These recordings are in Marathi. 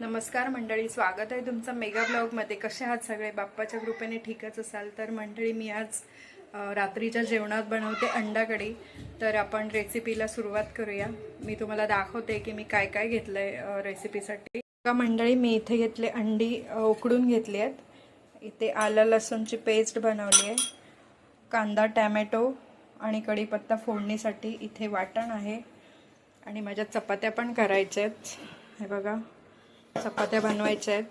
नमस्कार मंडळी स्वागत आहे तुमचं मेगा ब्लॉगमध्ये कसे आहात सगळे? बाप्पाच्या कृपेने ठीकच असाल तर मंडळी मी आज रात्रीच्या जेवणात बनवते अंडा कढी तर आपण रेसिपीला सुरुवात करूया. मी तुम्हाला दाखवते की मी काय काय घेतलं आहे रेसिपीसाठी का मंडळी मी इथे घेतले अंडी उकडून घेतली आहेत. इथे आलं लसूणची पेस्ट बनवली आहे. कांदा टॅमॅटो आणि कढीपत्ता फोडणीसाठी इथे वाटण आहे. आणि माझ्या चपात्या पण करायच्या आहेत. हे बघा. चपात्या बनवायच्या आहेत.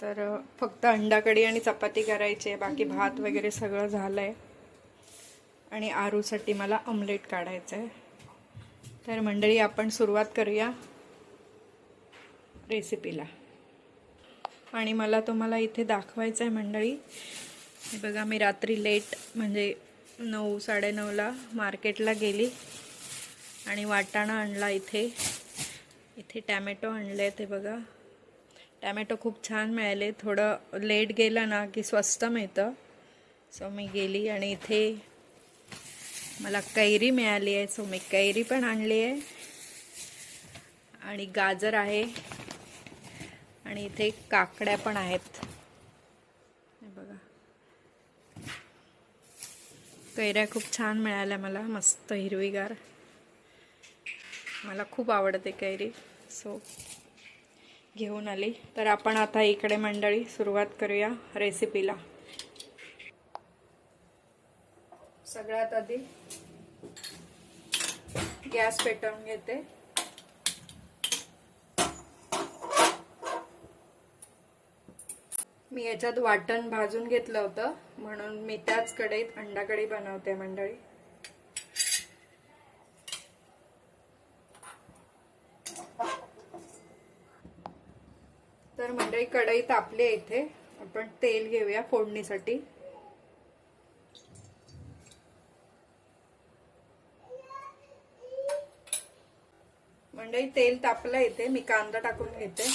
तर फक्त अंडा कढी आणि चपाती करायची आहे. बाकी भात वगैरे सगळं झालं आहे आणि आरूसाठी मला ऑमलेट काढायचं आहे. तर मंडळी आपण सुरुवात करूया रेसिपीला आणि मला तुम्हाला इथे दाखवायचं आहे मंडळी. बघा मी रात्री लेट म्हणजे नऊ साडेनऊला मार्केटला गेली. आणि वाटाणा आणला इथे. इथे टॅमॅटो आणले ते बघा. टॅमॅटो खूप छान मिळाले. थोडं लेट गेलं ना की स्वस्त मिळतं. सो मी गेली आणि इथे मला कैरी मिळाली आहे. सो मी कैरी पण आणली आहे. आणि गाजर आहे. आणि इथे काकड्या पण आहेत. हे बघा. कैऱ्या खूप छान मिळाल्या मला. मस्त हिरवीगार. मला खूप आवडते कैरी. सो घेऊन आली. तर आपण आता इकडे मंडळी सुरुवात करूया रेसिपीला सगळ्यात आधी गॅस पेटवून घेते. मी याच्यात वाटण भाजून घेतलं होतं. म्हणून मी त्याच कढईत अंडा कढी बनवते मंडळी तर मंडळी कढई तापली आहे इथे. आपण तेल घेऊया फोडणीसाठी. मंडळी तेल तापलं इथे. मी कांदा टाकून घेते.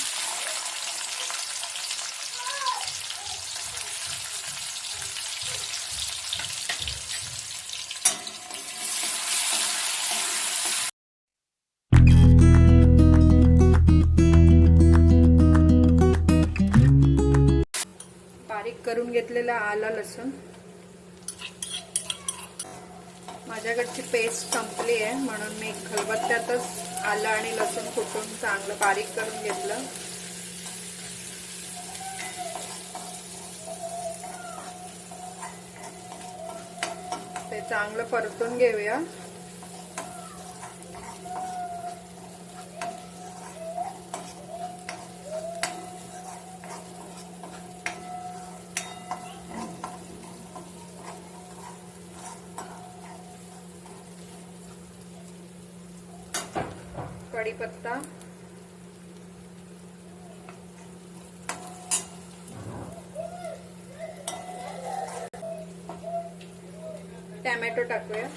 घेतलेला आला लसूण. माझ्याकडची पेस्ट संपली आहे म्हणून मी खलबत्त्यातच आलं आणि लसूण फुटून चांगलं बारीक करून घेतलं. ते चांगलं परतून घेऊया. कढीपत्ता टॅमॅटो टाकूया.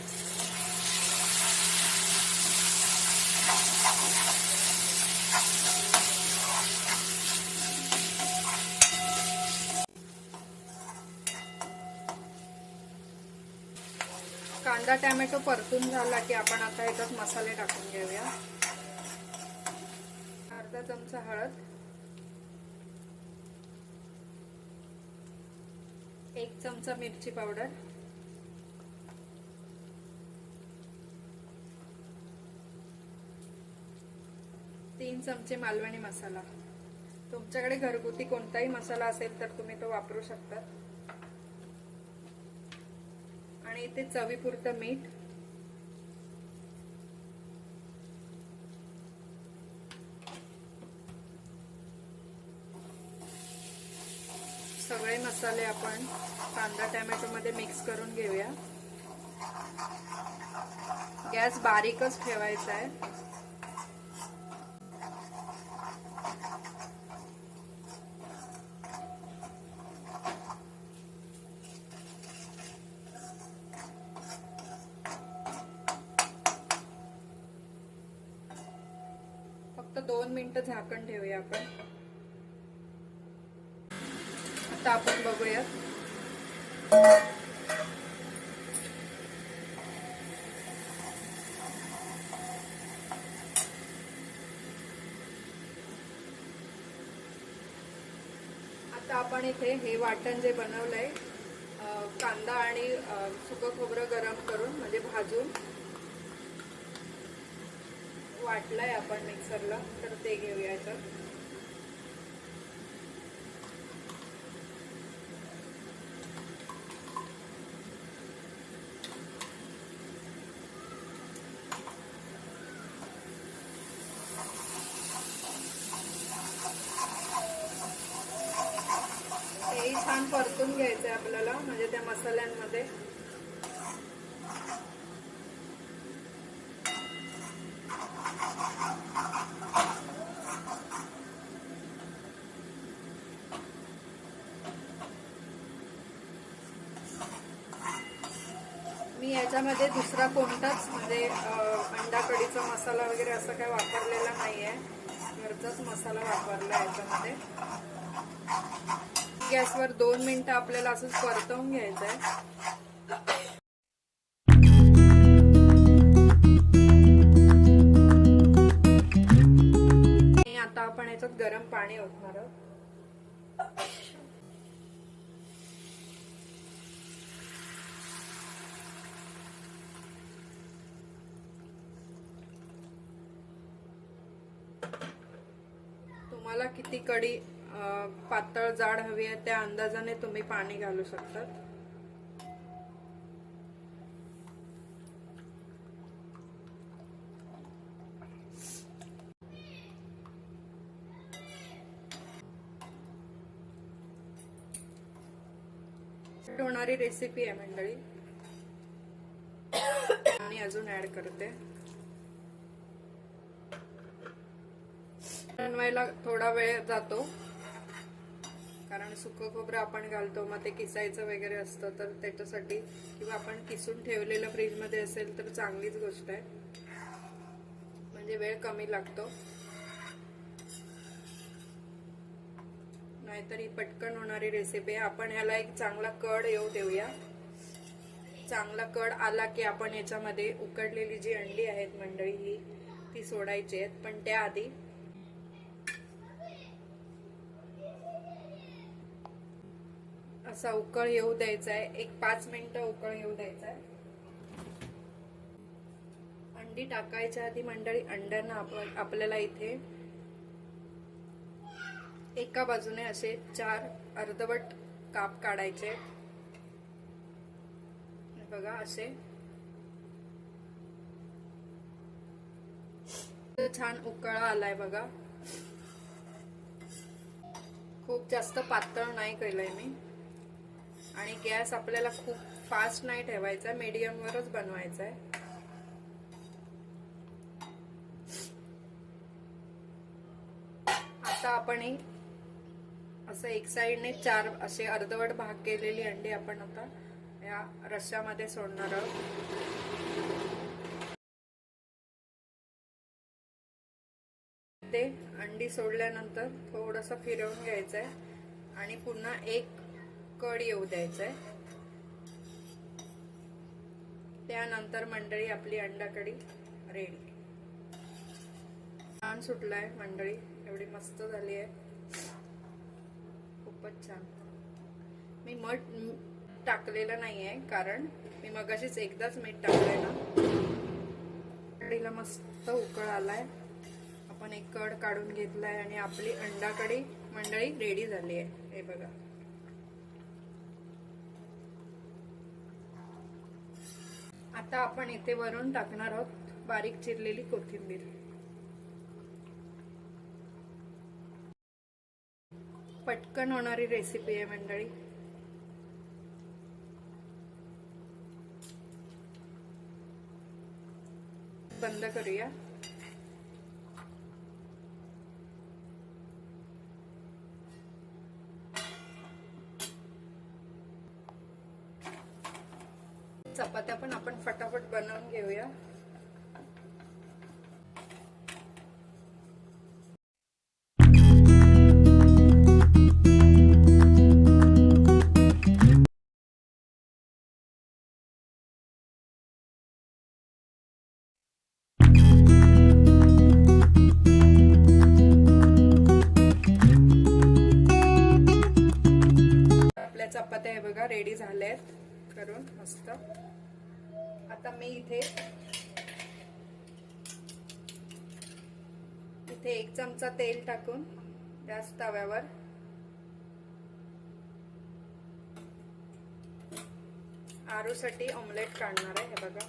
कांदा टॅमॅटो परतून झाला की आपण आता याच्यात मसाले टाकून घेऊया. चमचा हळद. एक चमचा मिरची पावडर. तीन चमचे मालवणी मसाला. तुमच्याकडे घरगुती कोणताही मसाला असेल तर तुम्ही तो वापरू शकता. आणि इथे चवीपुरतं मीठ. सगळे मसाले आपण कांदा टॅमॅटो मध्ये मिक्स करून घेऊया. गॅस बारीकच ठेवायचा आहे. फक्त दोन मिनिटं झाकण ठेवूया आपण. आता आपण बघूया. आता आपण इथे हे वाटण जे बनवलंय कांदा आणि सुक सुकं खोबरं गरम करून म्हणजे भाजून वाटलंय आपण मिक्सरला तर ते घेऊया याच्यात. छान परतून घ्यायचंय आपल्याला म्हणजे त्या मसाल्यांमध्ये. मी याच्यामध्ये दुसरा कोणताच म्हणजे अंडा कढीचा मसाला वगैरे असं काय वापरलेला नाहीये. घरचाच मसाला वापरला याच्यामध्ये. गॅसवर दोन मिनिटं आपल्याला असंच परतवून घ्यायचं आहे आता आपण याच्यात गरम पाणी ओतणार आहोत. तुम्हाला किती कडी पातळ जाड हवी आहे त्या अंदाजाने तुम्ही पाणी घालू शकतात होणारी रेसिपी आहे मंडळी. आणि अजून ऍड करते. बनवायला थोडा वेळ जातो. कारण सुकं खोबरं आपण घालतो मग ते किसायचं वगैरे असतं तर त्याच्यासाठी किंवा आपण किसून ठेवलेलं फ्रीजमध्ये असेल तर चांगलीच गोष्ट आहे. म्हणजे वेळ कमी लागतो. नाहीतर ही पटकन होणारी रेसिपी आहे. आपण ह्याला एक चांगला कड येऊ देऊया. चांगला कड आला की आपण याच्यामध्ये उकडलेली जी अंडी आहेत मंडळी ही ती सोडायची आहेत. पण त्याआधी असा उकळ येऊ द्यायचा आहे एक पाच मिनिटं उकळ येऊ द्यायचा आहे अंडी टाकायच्या आधी मंडळी अंड्यांना आपण आपल्याला इथे एका बाजूने असे चार अर्धवट काप काढायचे. बघा असे. छान उकळा आलाय बघा. खूप जास्त पातळ नाही केलंय मी. आणि गॅस आपल्याला खूप फास्ट नाही ठेवायचा मीडियम वरच बनवायचा आहे आता आपण असं एक साईडने चार असे अर्धवट भाग केलेली अंडी आपण आता या रश्यामध्ये सोडणार आहोत. ते अंडी सोडल्यानंतर थोडस फिरवून घ्यायचंय. आणि पुन्हा एक कड येऊ द्यायचंय. त्यानंतर मंडळी आपली अंडाकढी रेडी छान सुटलाय मंडळी एवढी मस्त झाली आहे. खूपच छान. मी मठ टाकलेलं नाही आहे कारण मी मगाशीच एकदाच मीठ टाकलंय ना. कढीला मस्त उकळ आलाय. आपण एक कड काढून घेतलाय आणि आपली अंडाकढी मंडळी रेडी झाली आहे. हे बघा. आता आपण इथे वरून टाकणार आहोत बारीक चिरलेली कोथिंबीर. पटकन होणारी रेसिपी आहे मंडळी. बंद करूया. चपात्या पण आपण फटाफट बनवून घेऊया. आपल्या चपात्या बघा रेडी झाल्या आहेत करून मस्त. आता मी इथे इथे एक चमचा तेल टाकून गॅस तव्यावर आरूसाठी ऑमलेट काढणार आहे हे बघा.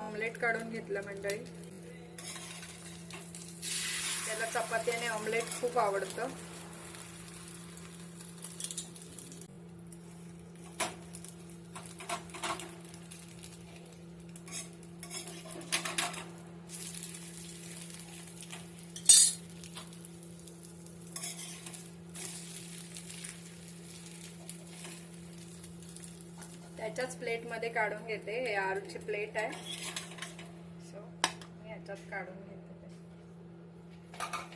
ऑमलेट काढून घेतलं मंडळी. चपाती आणि ऑमलेट खूप आवडतं. त्याच्याच प्लेटमध्ये काढून घेते. हे आरूची प्लेट आहे सो मी याच्यात काढून घेते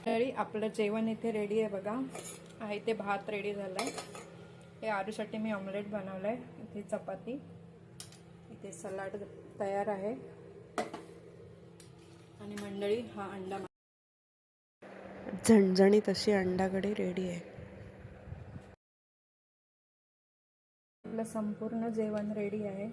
तरी आपलं जेवण इथे रेडी आहे बघा. आहे इथे भात रेडी झालाय. हे आरूसाठी मी ऑमलेट बनवलंय. इथे चपाती. इथे सलाड तयार आहे. आणि मंडळी हा अंडा झणझणीत अशी अंडाकडी रेडी आहे. आपलं संपूर्ण जेवण रेडी आहे.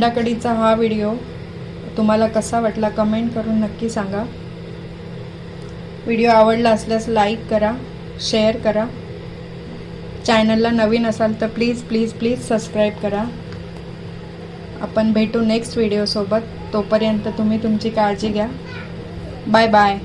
अंडाकडीचा हा व्हिडिओ तुम्हाला कसा वाटला कमेंट करून नक्की सांगा. व्हिडिओ आवडला असल्यास लाईक करा शेअर करा. चॅनलला नवीन असाल तर प्लीज प्लीज प्लीज सबस्क्राईब करा. आपण भेटू नेक्स्ट व्हिडिओसोबत. तोपर्यंत तुम्ही तुमची काळजी घ्या. Bye bye.